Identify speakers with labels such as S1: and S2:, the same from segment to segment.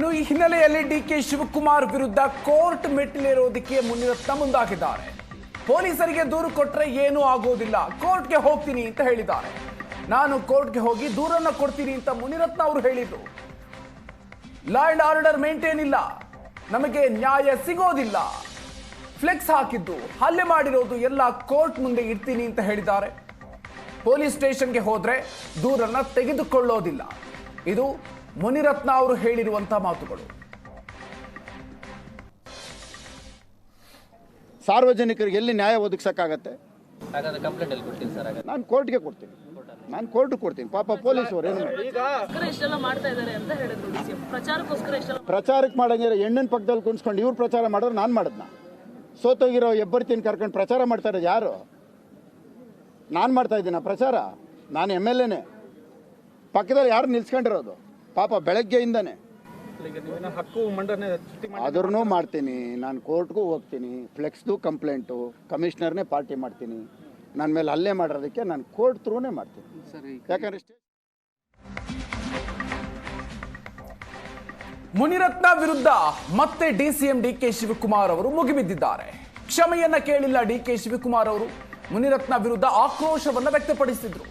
S1: ಇನ್ನು ಈ ಹಿನ್ನೆಲೆಯಲ್ಲಿ ಡಿ ಕೆ ಶಿವಕುಮಾರ್ ವಿರುದ್ಧ ಕೋರ್ಟ್ ಮೆಟ್ಟಿಲೇರೋದಕ್ಕೆ ಮುನಿರತ್ನ ಮುಂದಾಗಿದ್ದಾರೆ. ಪೊಲೀಸರಿಗೆ ದೂರು ಕೊಟ್ಟರೆ ಏನೂ ಆಗೋದಿಲ್ಲ ಕೋರ್ಟ್ಗೆ ಹೋಗ್ತೀನಿ ಅಂತ ಹೇಳಿದ್ದಾರೆ. ನಾನು ಕೋರ್ಟ್ಗೆ ಹೋಗಿ ದೂರನ್ನು ಕೊಡ್ತೀನಿ ಅಂತ ಮುನಿರತ್ನ ಅವರು ಹೇಳಿದ್ರು ಲಾ ಅಂಡ್ ಆರ್ಡರ್ ಮೇಂಟೈನ್ ಇಲ್ಲ. ನಮಗೆ ನ್ಯಾಯ ಸಿಗೋದಿಲ್ಲ. ಫ್ಲೆಕ್ಸ್ ಹಾಕಿದ್ದು, ಹಲ್ಲೆ ಮಾಡಿರೋದು ಎಲ್ಲ ಕೋರ್ಟ್ ಮುಂದೆ ಇರ್ತೀನಿ ಅಂತ ಹೇಳಿದ್ದಾರೆ. ಪೊಲೀಸ್ ಸ್ಟೇಷನ್ಗೆ ಹೋದ್ರೆ ದೂರನ್ನು ತೆಗೆದುಕೊಳ್ಳೋದಿಲ್ಲ. ಇದು ಮುನಿರತ್ನ ಅವರು ಹೇಳಿರುವಂತಹ ಮಾತುಗಳು.
S2: ಸಾರ್ವಜನಿಕರಿಗೆ ಎಲ್ಲಿ ನ್ಯಾಯ ಒದಗಿಸಕ್ಕಾಗತ್ತೆ?
S3: ಹಾಗಾದ್ರೆ ಕಂಪ್ಲೇಂಟ್ ಅಲ್ಲಿ ಕೊಡ್ತೀನಿ ಸರ್
S2: ನಾನು ಕೋರ್ಟ್ಗೆ ಕೊಡ್ತೀನಿ. ನಾನು ಕೋರ್ಟ್ ಕೊಡ್ತೀನಿ. ಪಾಪ ಪೊಲೀಸರು ಏನು ಮಾಡಿ
S4: ಪ್ರಚಾರಕ್ಕೋಸ್ಕರ ಇಷ್ಟೆಲ್ಲ ಮಾಡ್ತಾ ಇದ್ದಾರೆ ಅಂತ ಹೇಳಿದ್ರು ಪ್ರಚಾರಕ್ಕೋಸ್ಕರ ಇಷ್ಟೆಲ್ಲ
S2: ಪ್ರಚಾರಕ್ಕೆ ಮಾಡಂಗಿದ್ರೆ ಹೆಣ್ಣಿನ ಪಕ್ಕದಲ್ಲಿ ಕುಣಿಸ್ಕೊಂಡು ಇವ್ರು ಪ್ರಚಾರ ಮಾಡಿದ್ರೆ ನಾನು ಮಾಡಿದ್ನ? ಸೋತೋಗಿರೋ ಎಬ್ಬರ್ತೀನಿ ಕರ್ಕೊಂಡು ಪ್ರಚಾರ ಮಾಡ್ತಾ ಇರೋದು ಯಾರು? ನಾನು ಮಾಡ್ತಾ ಇದ್ದೀನ ಪ್ರಚಾರ? ನಾನು ಎಂ ಎಲ್ ಎನೇ ಪಕ್ಕದಲ್ಲಿ ಯಾರು ನಿಲ್ಸ್ಕೊಂಡಿರೋದು? ಪಾಪ ಬೆಳಗ್ಗೆಯಿಂದನೇ. ಆದ್ರೂ ಮಾಡ್ತೀನಿ. ನಾನು ಕೋರ್ಟ್ಗೂ ಹೋಗ್ತೀನಿ. ಫ್ಲೆಕ್ಸ್ದು ಕಂಪ್ಲೇಂಟು. ಕಮಿಷನರ್ನೇ ಪಾರ್ಟಿ ಮಾಡ್ತೀನಿ. ನನ್ನ ಮೇಲೆ ಹಲ್ಲೆ ಮಾಡಿರೋದಕ್ಕೆ ನಾನು ಕೋರ್ಟ್ ತ್ರೂನೇ ಮಾಡ್ತೀನಿ. ಯಾಕಂದ್ರೆ
S1: ಮುನಿರತ್ನ ವಿರುದ್ಧ ಮತ್ತೆ ಡಿಸಿಎಂ ಡಿ ಕೆ ಶಿವಕುಮಾರ್ ಅವರು ಮುಗಿಬಿದ್ದಿದ್ದಾರೆ. ಕ್ಷಮೆಯನ್ನ ಕೇಳಿಲ್ಲ ಡಿ ಕೆ ಶಿವಕುಮಾರ್ ಅವರು. ಮುನಿರತ್ನ ವಿರುದ್ಧ ಆಕ್ರೋಶವನ್ನು ವ್ಯಕ್ತಪಡಿಸಿದ್ರು.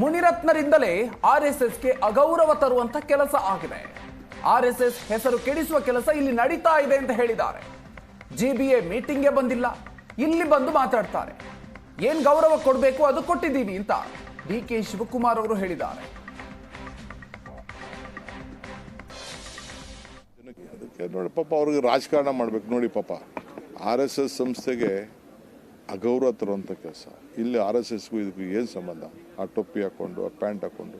S1: ಮುನಿರತ್ನರಿಂದಲೇ ಆರ್ ಎಸ್ ಎಸ್ಗೆ ಅಗೌರವ ತರುವಂತ ಕೆಲಸ ಆಗಿದೆ. ಆರ್ ಎಸ್ ಎಸ್ ಹೆಸರು ಕೆಡಿಸುವ ಕೆಲಸ ಇಲ್ಲಿ ನಡೀತಾ ಇದೆ ಅಂತ ಹೇಳಿದ್ದಾರೆ. ಜಿಬಿಎ ಮೀಟಿಂಗ್ಗೆ ಬಂದಿಲ್ಲ. ಇಲ್ಲಿ ಬಂದು ಮಾತಾಡ್ತಾರೆ. ಏನ್ ಗೌರವ ಕೊಡಬೇಕು ಅದು ಕೊಟ್ಟಿದ್ದೀವಿ ಅಂತ ಡಿ ಕೆ ಶಿವಕುಮಾರ್ ಅವರು ಹೇಳಿದ್ದಾರೆ.
S5: ನೋಡಿ ಪಾಪ ಅವ್ರಿಗೆ ರಾಜಕಾರಣ ಮಾಡ್ಬೇಕು. ನೋಡಿ ಪಾಪ ಆರ್ ಎಸ್ ಎಸ್ ಸಂಸ್ಥೆಗೆ ಅಗೌರವ ತರುವಂಥ ಕೆಲಸ. ಇಲ್ಲಿ ಆರ್ ಎಸ್ ಎಸ್ಗೂ ಇದಕ್ಕೂ ಏನು ಸಂಬಂಧ? ಆ ಟೊಪ್ಪಿ ಹಾಕ್ಕೊಂಡು ಆ ಪ್ಯಾಂಟ್ ಹಾಕ್ಕೊಂಡು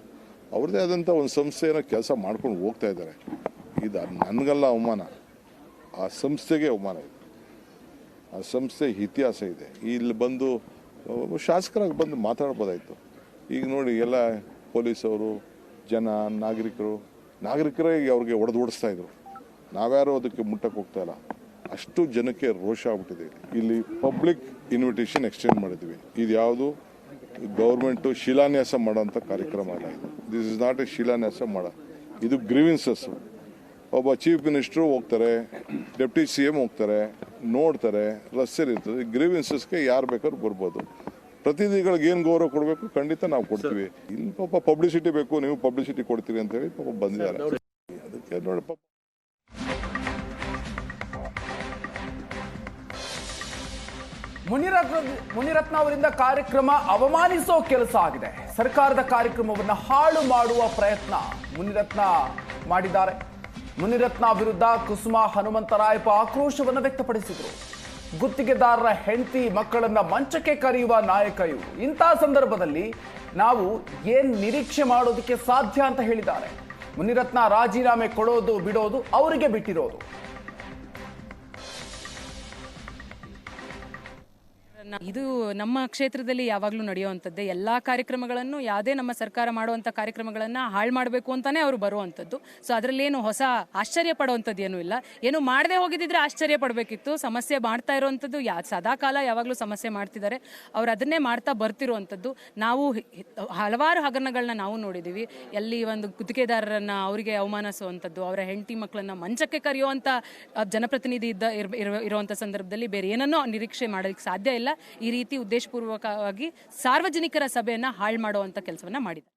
S5: ಅವ್ರದ್ದೇ ಆದಂಥ ಒಂದು ಸಂಸ್ಥೆಯನ್ನು ಕೆಲಸ ಮಾಡ್ಕೊಂಡು ಹೋಗ್ತಾ ಇದ್ದಾರೆ. ಇದು ನನಗಲ್ಲ ಅವಮಾನ. ಆ ಸಂಸ್ಥೆಗೆ ಅವಮಾನ ಇದೆ. ಆ ಸಂಸ್ಥೆ ಇತಿಹಾಸ ಇದೆ. ಇಲ್ಲಿ ಬಂದು, ಶಾಸಕರಾಗಿ ಬಂದು ಮಾತಾಡ್ಬೋದಾಯಿತು. ಈಗ ನೋಡಿ, ಎಲ್ಲ ಪೊಲೀಸವರು, ಜನ, ನಾಗರಿಕರು, ನಾಗರಿಕರೇ ಅವ್ರಿಗೆ ಹೊಡೆದು ಓಡಿಸ್ತಾ ಇದ್ರು. ನಾವ್ಯಾರು ಅದಕ್ಕೆ ಮುಟ್ಟಕ್ಕೆ ಹೋಗ್ತಾ ಇಲ್ಲ. ಅಷ್ಟು ಜನಕ್ಕೆ ರೋಷ ಆಗ್ಬಿಟ್ಟಿದೆ. ಇಲ್ಲಿ ಪಬ್ಲಿಕ್ ಇನ್ವಿಟೇಷನ್ ಎಕ್ಸ್ಟೆಂಡ್ ಮಾಡಿದ್ವಿ. ಇದು ಯಾವುದು? ಗೌರ್ಮೆಂಟು ಶಿಲಾನ್ಯಾಸ ಮಾಡೋಂಥ ಕಾರ್ಯಕ್ರಮ ಅಲ್ಲ ಇದು. ದಿಸ್ ಇಸ್ ನಾಟ್ ಎ ಶಿಲಾನ್ಯಾಸ ಮಾಡ. ಇದು ಗ್ರೀವಿನ್ಸಸ್ ಒಬ್ಬ ಚೀಫ್ ಮಿನಿಸ್ಟ್ರು ಹೋಗ್ತಾರೆ ಡೆಪ್ಟಿ ಸಿ ಎಂ ಹೋಗ್ತಾರೆ ನೋಡ್ತಾರೆ ರಸ್ತೆ ಇರ್ತದೆ. ಗ್ರೀವಿನ್ಸಸ್ಗೆ ಯಾರು ಬೇಕಾದ್ರೂ ಬರ್ಬೋದು. ಪ್ರತಿನಿಧಿಗಳಿಗೆ ಏನು ಗೌರವ ಕೊಡಬೇಕು? ಖಂಡಿತ ನಾವು ಕೊಡ್ತೀವಿ. ಇಲ್ಲಿ ಪಾಪ ಪಬ್ಲಿಸಿಟಿ ಬೇಕು ನೀವು ಪಬ್ಲಿಸಿಟಿ ಕೊಡ್ತೀರಿ ಅಂತ ಹೇಳಿ ಪಾಪ ಬಂದಿದ್ದಾರೆ. ಅದಕ್ಕೆ ನೋಡಿ. ಪಾಪ
S1: ಮುನಿರತ್ನ ಮುನಿರತ್ನ ಅವರಿಂದ ಕಾರ್ಯಕ್ರಮ ಅವಮಾನಿಸೋ ಕೆಲಸ ಆಗಿದೆ. ಸರ್ಕಾರದ ಕಾರ್ಯಕ್ರಮವನ್ನು ಹಾಳು ಮಾಡುವ ಪ್ರಯತ್ನ ಮುನಿರತ್ನ ಮಾಡಿದ್ದಾರೆ. ಮುನಿರತ್ನ ವಿರುದ್ಧ ಕುಸುಮ ಹನುಮಂತರಾಯಪ್ಪ ಆಕ್ರೋಶವನ್ನು ವ್ಯಕ್ತಪಡಿಸಿದರು. ಗುತ್ತಿಗೆದಾರರ ಹೆಂಡತಿ ಮಕ್ಕಳನ್ನ ಮಂಚಕ್ಕೆ ಕರೆಯುವ ನಾಯಕ ಇವರು. ಇಂಥ ಸಂದರ್ಭದಲ್ಲಿ ನಾವು ಏನು ನಿರೀಕ್ಷೆ ಮಾಡೋದಕ್ಕೆ ಸಾಧ್ಯ ಅಂತ ಹೇಳಿದ್ದಾರೆ. ಮುನಿರತ್ನ ರಾಜೀನಾಮೆ ಕೊಡೋದು, ಬಿಡೋದು, ಅವರಿಗೆ ಬಿಟ್ಟಿರೋದು.
S6: ಇದು ನಮ್ಮ ಕ್ಷೇತ್ರದಲ್ಲಿ ಯಾವಾಗಲೂ ನಡೆಯುವಂಥದ್ದೇ ಎಲ್ಲಾ ಕಾರ್ಯಕ್ರಮಗಳನ್ನು ಯಾವುದೇ ನಮ್ಮ ಸರ್ಕಾರ ಮಾಡುವಂಥ ಕಾರ್ಯಕ್ರಮಗಳನ್ನು ಹಾಳು ಮಾಡಬೇಕು ಅಂತಾನೆ ಅವರು ಬರುವಂಥದ್ದು. ಸೊ ಅದರಲ್ಲೇನು ಹೊಸ ಆಶ್ಚರ್ಯ ಪಡುವಂಥದ್ದು ಏನೂ ಇಲ್ಲ. ಏನು ಮಾಡದೆ ಹೋಗಿದ್ದಿದ್ರೆ ಆಶ್ಚರ್ಯ ಪಡಬೇಕಿತ್ತು. ಸಮಸ್ಯೆ ಮಾಡ್ತಾ ಇರುವಂಥದ್ದು ಯಾ ಸದಾ ಕಾಲ ಯಾವಾಗಲೂ ಸಮಸ್ಯೆ ಮಾಡ್ತಿದ್ದಾರೆ. ಅವ್ರು ಅದನ್ನೇ ಮಾಡ್ತಾ ಬರ್ತಿರುವಂಥದ್ದು. ನಾವು ಹಲವಾರು ಹಗರಣಗಳನ್ನ ನಾವು ನೋಡಿದ್ದೀವಿ ಎಲ್ಲಿ ಒಂದು ಗುತ್ತಿಗೆದಾರರನ್ನ ಅವರಿಗೆ ಅವಮಾನಿಸುವಂಥದ್ದು, ಅವರ ಹೆಂಡತಿ ಮಕ್ಕಳನ್ನ ಮಂಚಕ್ಕೆ ಕರೆಯುವಂಥ ಜನಪ್ರತಿನಿಧಿ ಇದ್ದ ಇರ್- ಇರುವ- ಇರುವಂಥ ಸಂದರ್ಭದಲ್ಲಿ ಬೇರೆ ಏನನ್ನೋ ನಿರೀಕ್ಷೆ ಮಾಡೋದಕ್ಕೆ ಸಾಧ್ಯ ಇಲ್ಲ. ಈ ರೀತಿ ಉದ್ದೇಶಪೂರ್ವಕವಾಗಿ ಸಾರ್ವಜನಿಕರ ಸಭೆಯನ್ನ ಹಾಳು ಮಾಡುವಂಥ ಕೆಲಸವನ್ನ ಮಾಡಿದೆ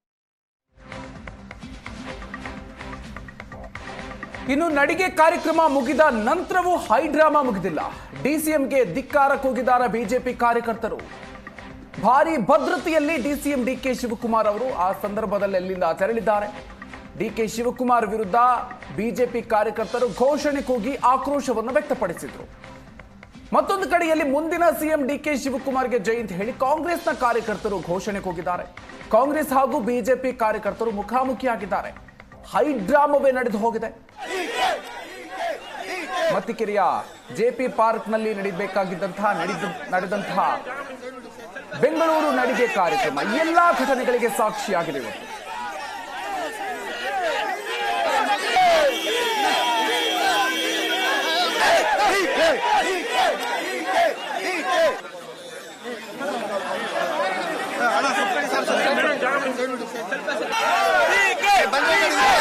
S1: ಇನ್ನು ನಡಿಗೆ ಕಾರ್ಯಕ್ರಮ ಮುಗಿದ ನಂತರವೂ ಹೈಡ್ರಾಮಾ ಮುಗಿದಿಲ್ಲ. ಡಿಸಿಎಂಗೆ ಧಿಕ್ಕಾರ ಕೂಗಿದಾರ ಬಿಜೆಪಿ ಕಾರ್ಯಕರ್ತರು. ಭಾರಿ ಭದ್ರತೆಯಲ್ಲಿ ಡಿಸಿಎಂ ಡಿಕೆ ಶಿವಕುಮಾರ್ ಅವರು ಆ ಸಂದರ್ಭದಲ್ಲಿ ಅಲ್ಲಿಂದ ತೆರಳಿದ್ದಾರೆ? ಡಿಕೆ ಶಿವಕುಮಾರ್ ವಿರುದ್ಧ ಬಿಜೆಪಿ ಕಾರ್ಯಕರ್ತರು ಘೋಷಣೆ ಕೂಗಿ ಆಕ್ರೋಶವನ್ನು ವ್ಯಕ್ತಪಡಿಸಿದರು. ಮತ್ತೊಂದು ಕಡೆಯಲ್ಲಿ ಮುಂದಿನ ಸಿಎಂ ಡಿ ಕೆ ಶಿವಕುಮಾರ್ಗೆ ಜೈ ಅಂತ ಹೇಳಿ ಕಾಂಗ್ರೆಸ್ನ ಕಾರ್ಯಕರ್ತರು ಘೋಷಣೆ ಕೂಗಿದ್ದಾರೆ ಕಾಂಗ್ರೆಸ್ ಹಾಗೂ ಬಿಜೆಪಿ ಕಾರ್ಯಕರ್ತರು ಮುಖಾಮುಖಿಯಾಗಿದ್ದಾರೆ. ಹೈಡ್ರಾಮವೇ ನಡೆದು ಹೋಗಿದೆ. ಮತ್ತಿಕೆರೆಯ ಜೆಪಿ ಪಾರ್ಕ್ನಲ್ಲಿ ನಡೀಬೇಕಾಗಿದ್ದಂತಹ, ನಡೆದ, ನಡೆದಂತಹ ಬೆಂಗಳೂರು ನಡಿಗೆ ಕಾರ್ಯಕ್ರಮ ಎಲ್ಲಾ ಘಟನೆಗಳಿಗೆ ಸಾಕ್ಷಿಯಾಗಿದೆ ಇವತ್ತು.
S7: ಬಂದ್ರೆ